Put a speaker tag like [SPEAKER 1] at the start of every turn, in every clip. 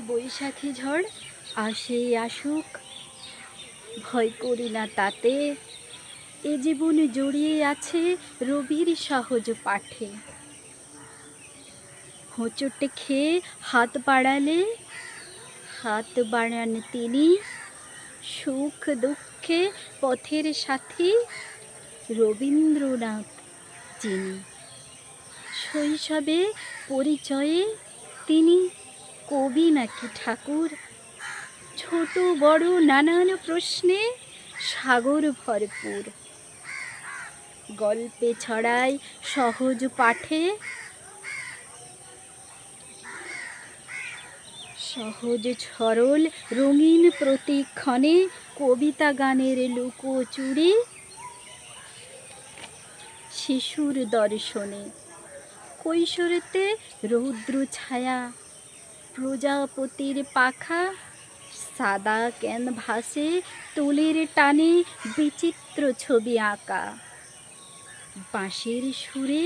[SPEAKER 1] বৈশাখী ঝড় আসেই আসুক, ভয় করি না তাতে। এ জীবন জড়িয়ে আছে রবির সহজ পাঠে। হোঁচটে খেয়ে হাত বাড়ালে, হাত বাড়ান তিনি সুখ দুঃখে পথের সাথী রবীন্দ্রনাথ যিনি। শৈশবে পরিচয়ে তিনি কবি নাকি ঠাকুর? ছোট, বড়, নানান প্রশ্নে সাগর ভরপুর। গল্পে ছড়ায় সহজ পাঠে সহজ সরল রঙিন প্রতিক্ষণে কবিতা গানের লুকোচুরি শিশুর দর্শনে। কৈশোরেতে রৌদ্র ছায়া প্রজাপতির পাখা, সাদা ক্যানভাসে তুলির টানে বিচিত্র ছবি আঁকা। বাঁশের সুরে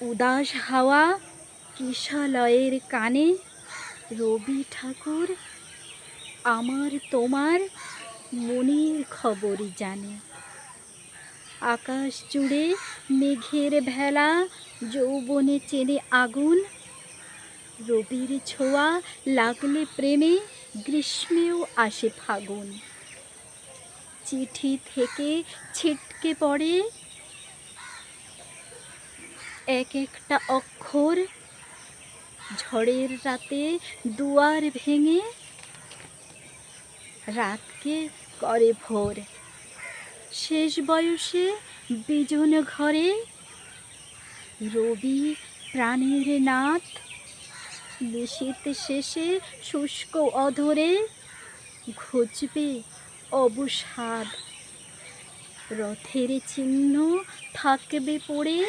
[SPEAKER 1] উদাস হাওয়া কিশালয়ের কানে, রবি ঠাকুর আমার তোমার মনের খবর জানে। আকাশ জুড়ে মেঘের ভেলা, যৌবনে চেনে আগুন। রবির ছোঁয়া লাগলে প্রেমে, গ্রীষ্মেও আসে ফাগুন। চিঠি থেকে ছিটকে পড়ে এক একটা অক্ষর। ঝড়ের রাতে দুয়ার ভেঙে রাতকে করে ভোর। শেষ বয়সে বিজন ঘরে রবি প্রাণের নাথ। নিশীত শেষে শুষ্ক অধরে ঘুচবে অবসাদ। রথের চিহ্ন থাকবে পড়ে।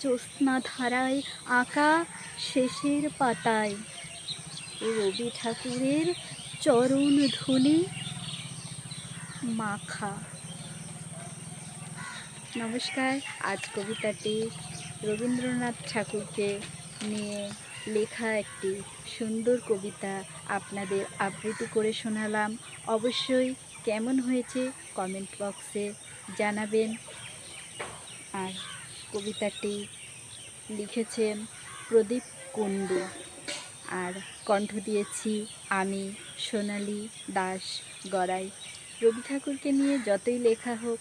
[SPEAKER 1] জ্যোৎস্না ধারায় আঁকা শেষের পাতায়। রবি ঠাকুরের চরণ ধুলি। মাখা। নমস্কার, আজ কবিতাটি রবীন্দ্রনাথ ঠাকুরকে নিয়ে লেখা একটি সুন্দর কবিতা আপনাদের আবৃত্তি করে শোনালাম। অবশ্যই কেমন হয়েছে কমেন্ট বক্সে জানাবেন। আর কবিতাটি লিখেছেন প্রদীপ কুণ্ডু। আর কণ্ঠ দিয়েছি আমি সোনালি দাস গড়াই। রবি ঠাকুরকে নিয়ে যতই লেখা হোক,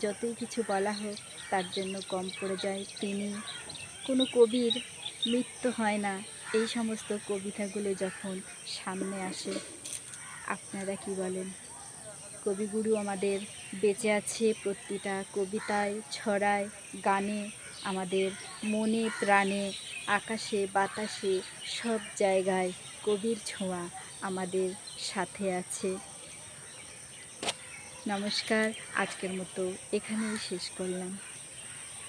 [SPEAKER 1] যতই কিছু বলা হোক, তার জন্য কম পড়ে যায় তিনি। কোনো কবির মৃত্যু হয় না এই সমস্ত কবিতাগুলো যখন সামনে আসে। আপনারা কি বলেন? কবিগুরু আমাদের বেঁচে আছে প্রতিটা কবিতায়, ছড়ায়, গানে, আমাদের মনে, প্রাণে, আকাশে, বাতাসে, সব জায়গায় কবির ছোঁয়া আমাদের সাথে আছে। নমস্কার আজকের মতো এখানেই শেষ করলাম।